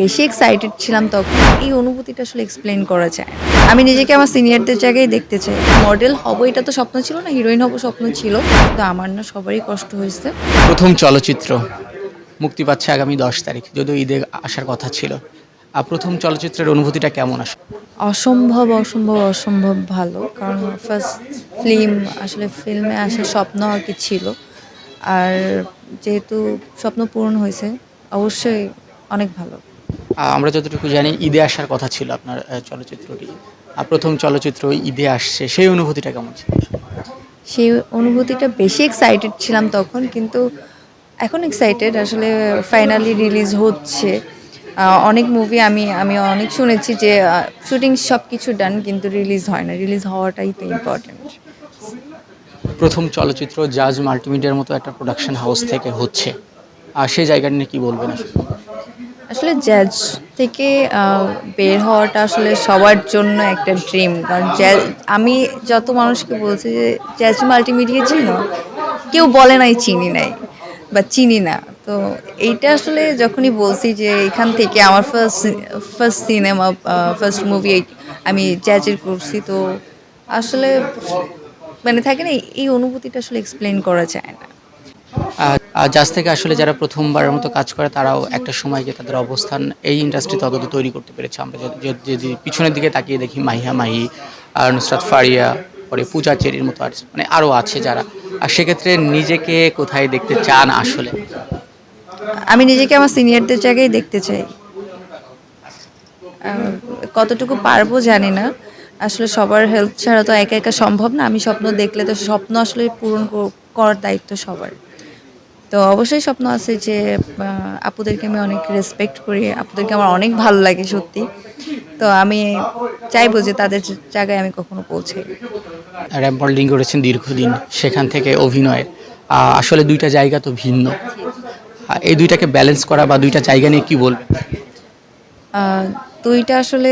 বেশি এক্সাইটেড ছিলাম তখন। এই অনুভূতিটা আসলে এক্সপ্লেন করা যায়। আমি নিজেকে আমার সিনিয়রদের জায়গায় দেখতে চাই। মডেল হব এটা তো স্বপ্ন ছিল না হিরোইন হব স্বপ্ন ছিল। কিন্তু আমার না সবারই কষ্ট হয়েছে। প্রথম চলচ্চিত্র মুক্তি পাচ্ছে আগামী দশ তারিখ যদিও ঈদে আসার কথা ছিল। আর প্রথম চলচ্চিত্রের অনুভূতিটা কেমন আসে অসম্ভব অসম্ভব অসম্ভব ভালো। কারণ ফার্স্ট ফিল্ম আসলে ফিল্মে আসার স্বপ্ন আর কি ছিল। আর যেহেতু স্বপ্ন পূরণ হয়েছে অবশ্যই অনেক ভালো। আমরা যতটুকু জানি ঈদে আসার কথা ছিল আপনার চলচ্চিত্রটি। আর প্রথম চলচ্চিত্র ঈদে আসছে সেই অনুভূতিটা কেমন ছিল? সেই অনুভূতিটা বেশি এক্সাইটেড ছিলাম তখন কিন্তু এখন এক্সাইটেড আসলে ফাইনালি রিলিজ হচ্ছে। অনেক মুভি আমি আমি অনেক শুনেছি যে শুটিং সব কিছু ডান কিন্তু রিলিজ হয় না। রিলিজ হওয়াটাই তো ইম্পর্টেন্ট প্রথম চলচ্চিত্র জাজ মাল্টিমিডিয়ার মতো একটা প্রোডাকশন হাউস থেকে হচ্ছে। আর সেই জায়গাটা নিয়ে কী বলবেন আসলে? আসলে জ্যাজ থেকে বের হওয়াটা আসলে সবার জন্য একটা ড্রিম কারণ জ্যাজ আমি যত মানুষকে বলছি যে জ্যাজ মাল্টিমিডিয়া চিনো কেউ বলে নাই চিনি নাই বা চিনি না। তো এইটা আসলে যখনই বলছি যে এখান থেকে আমার first first cinema first movie আমি জ্যাজের করছি, তো আসলে মানে থাকে না, এই অনুভূতিটা আসলে এক্সপ্লেন করা যায় না। জাজ থেকে আসলে যারা প্রথমবারের মতো কাজ করে, তারাও একটা সময় গিয়ে তাদের অবস্থান এই ইন্ডাস্ট্রিতে অন্তত তৈরি করতে পেরেছে। আমরা যদি- পিছনের দিকে তাকিয়ে দেখি, মাহিয়া মাহি, আর নুসরাত ফারিয়া, পরে পূজা চেরির মতো আছে মানে আরও আছে যারা। আর সেক্ষেত্রে নিজেকে কোথায় দেখতে চান আসলে? আমি নিজেকে আমার সিনিয়রদের জায়গায় দেখতে চাই। কতটুকু পারব জানি না। আসলে সবার হেল্প ছাড়া তো একা একা সম্ভব না। আমি স্বপ্ন দেখলে তো স্বপ্ন আসলে পূরণ করার দায়িত্ব সবার। তো অবশ্যই স্বপ্ন আছে যে আপুদেরকে আমি অনেক রেসপেক্ট করি আপুদেরকে আমার অনেক ভালো লাগে সত্যি। তো আমি চাইব যে তাদের জায়গায় আমি কখনো পৌঁছাই র্যাম্প মডেলিং করেছেন দীর্ঘদিন সেখান থেকে অভিনয়ের আহ, আসলে দুইটা জায়গা তো ভিন্ন। এই দুইটাকে ব্যালেন্স করা বা দুইটা জায়গা নিয়ে কি বলবেন? তো এটা আসলে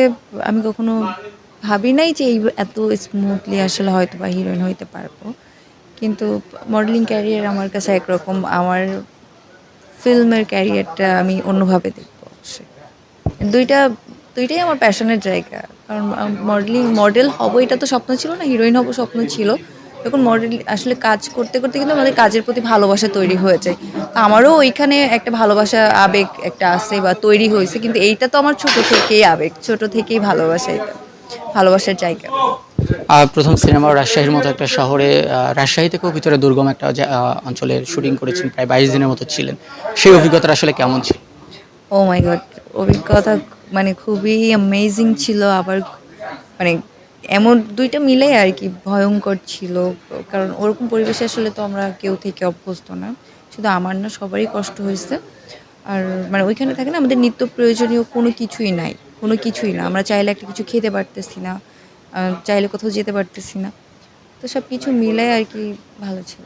আমি কখনো ভাবি নাই যে এই এত স্মুথলি আসলে হয়তো বা হিরোইন হইতে পারব। কিন্তু মডেলিং ক্যারিয়ার আমার কাছে একরকম। আমার ফিল্মের ক্যারিয়ারটা আমি অন্যভাবে দেখব অবশ্যই। দুইটা, দুইটাই আমার প্যাশনের জায়গা। কারণ মডেলিং মডেল হব, এটা তো স্বপ্ন ছিল না হিরোইন হব স্বপ্ন ছিল। যখন মডেল আসলে কাজ করতে করতে কিন্তু আমাদের কাজের প্রতি ভালোবাসা তৈরি হয়ে যায় তো আমারও ওইখানে একটা ভালোবাসা, আবেগ একটা আছে বা তৈরি হয়েছে, কিন্তু এইটা তো আমার ছোট থেকেই আবেগ, ছোট থেকেই ভালোবাসা এটা, ভালোবাসার জায়গা। প্রথম সিনেমা রাজশাহীর মতো একটা শহরে রাজশাহী থেকেও ভিতরে দুর্গম একটা অঞ্চলে শুটিং করেছেন, প্রায় বাইশ দিনের মতো ছিলেন। সেই অভিজ্ঞতাটা আসলে কেমন ছিল? ও মাই গড অভিজ্ঞতা মানে খুবই অ্যামেজিং ছিল। আবার মানে এমন দুইটা মিলে আর কি ভয়ঙ্কর ছিল। কারণ ওরকম পরিবেশে আসলে তো আমরা কেউ থেকে অভ্যস্ত না। শুধু আমার না, সবারই কষ্ট হয়েছে। আর মানে ওইখানে থাকে না, আমাদের নিত্য প্রয়োজনীয় কোনো কিছুই নাই। কোনো কিছুই না। আমরা চাইলে একটা কিছু খেতে পারতেছি না। চাইলে কোথাও যেতে পারতেছি না। তো সব কিছু মিলে আর কি ভালো ছিল।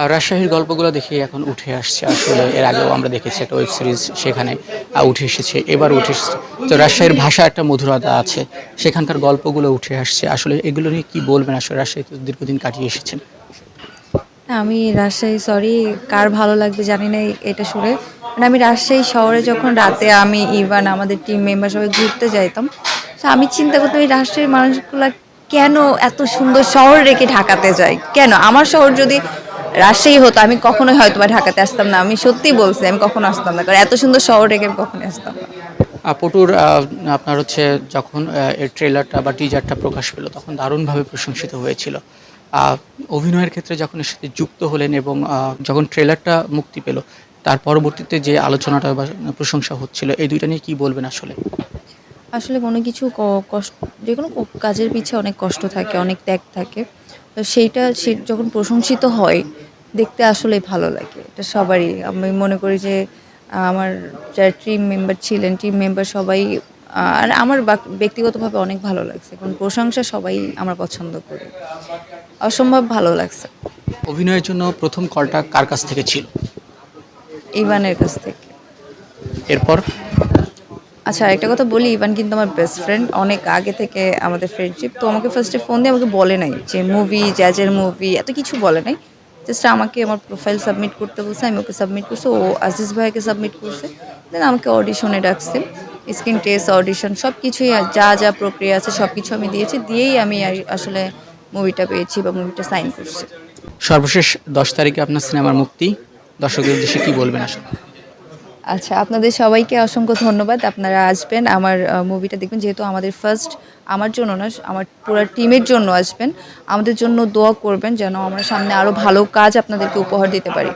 আর রাজশাহীর গল্পগুলো দেখে এখন উঠে আসছে। আসলে এর আগেও আমরা দেখেছি একটা ওয়েব সিরিজ সেখানে উঠে এসেছে এবার উঠে এসেছে। তো রাজশাহীর ভাষা একটা মধুরতা আছে সেখানকার গল্পগুলো উঠে আসছে। আসলে এগুলো নিয়ে কী বলবেন? আসলে রাজশাহী তো দীর্ঘদিন কাটিয়ে এসেছেন। না, আমি রাজশাহী সরি কার ভালো লাগবে জানি না এটা শুনে। মানে আমি রাজশাহী শহরে যখন রাতে আমি ইভান আমাদের টিম মেম্বার সবাই ঘুরতে যাইতাম তো আমি চিন্তা করতাম এই রাজশাহীর মানুষগুলা কেন এত সুন্দর শহর রেখে ঢাকাতে যায়? কেন? আমার শহর যদি রাজশাহী হতো, আমি কখনোই হয়তো বা ঢাকাতে আসতাম না। আমি সত্যি বলছি, আমি কখনো আসতাম না। কারণ এত সুন্দর শহর রেখে আমি কখনোই আসতাম না। পটুর আপনার হচ্ছে যখন এর ট্রেলারটা বা টিজারটা প্রকাশ পেল, তখন দারুণভাবে প্রশংসিত হয়েছিল। অভিনয়ের ক্ষেত্রে যখন এর সাথে যুক্ত হলেন এবং যখন ট্রেলারটা মুক্তি পেল, তার পরবর্তীতে যে আলোচনাটা বা প্রশংসা হচ্ছিল, এই দুইটা নিয়ে কি বলবেন আসলে? আসলে কোনো কিছু কষ্ট যে কোনো কাজের পিছে অনেক কষ্ট থাকে অনেক ত্যাগ থাকে। তো সেইটা সে যখন প্রশংসিত হয় দেখতে আসলে ভালো লাগে। এটা সবারই। আমি মনে করি যে আমার যারা টিম মেম্বার ছিলেন টিম মেম্বার সবাই আর আমার ব্যক্তিগতভাবে অনেক ভালো লাগছে। কারণ প্রশংসা সবাই আমরা পছন্দ করি। অসম্ভব ভালো লাগছে। অভিনয়ের জন্য প্রথম কলটা কার কাছ থেকে ছিল? ইভানের কাছ থেকে। এরপর? আচ্ছা একটা কথা বলি, ইভান কিন্তু আমার বেস্ট ফ্রেন্ড অনেক আগে থেকে আমাদের ফ্রেন্ডশিপ তো আমাকে ফার্স্টে ফোন দিয়ে আমাকে বলে নাই যে মুভি জ্যাজের মুভি এত কিছু বলে নাই। জাস্ট আমাকে আমার প্রোফাইল সাবমিট করতে বলছে, আমি ওকে সাবমিট করছি, ও আজিজ ভাইকে সাবমিট করছে। দেন আমাকে অডিশনে ডাকছে স্ক্রিন টেস্ট অডিশন সব কিছুই যা যা প্রক্রিয়া আছে সব কিছু আমি দিয়েছি, দিয়েই আমি আসলে মুভিটা পেয়েছি বা মুভিটা সাইন করছি। সর্বশেষ দশ তারিখে আপনার সিনেমার মুক্তি, দর্শকদের উদ্দেশ্যে কী বলবেন আসলে? আচ্ছা আপনাদের সবাইকে অসংখ্য ধন্যবাদ। আপনারা আসবেন, আমার মুভিটা দেখবেন, যেহেতু আমাদের ফার্স্ট আমার জন্য না, আমার পুরো টিমের জন্য আসবেন। আমাদের জন্য দোয়া করবেন যেন আমরা সামনে আরও ভালো কাজ আপনাদেরকে উপহার দিতে পারি।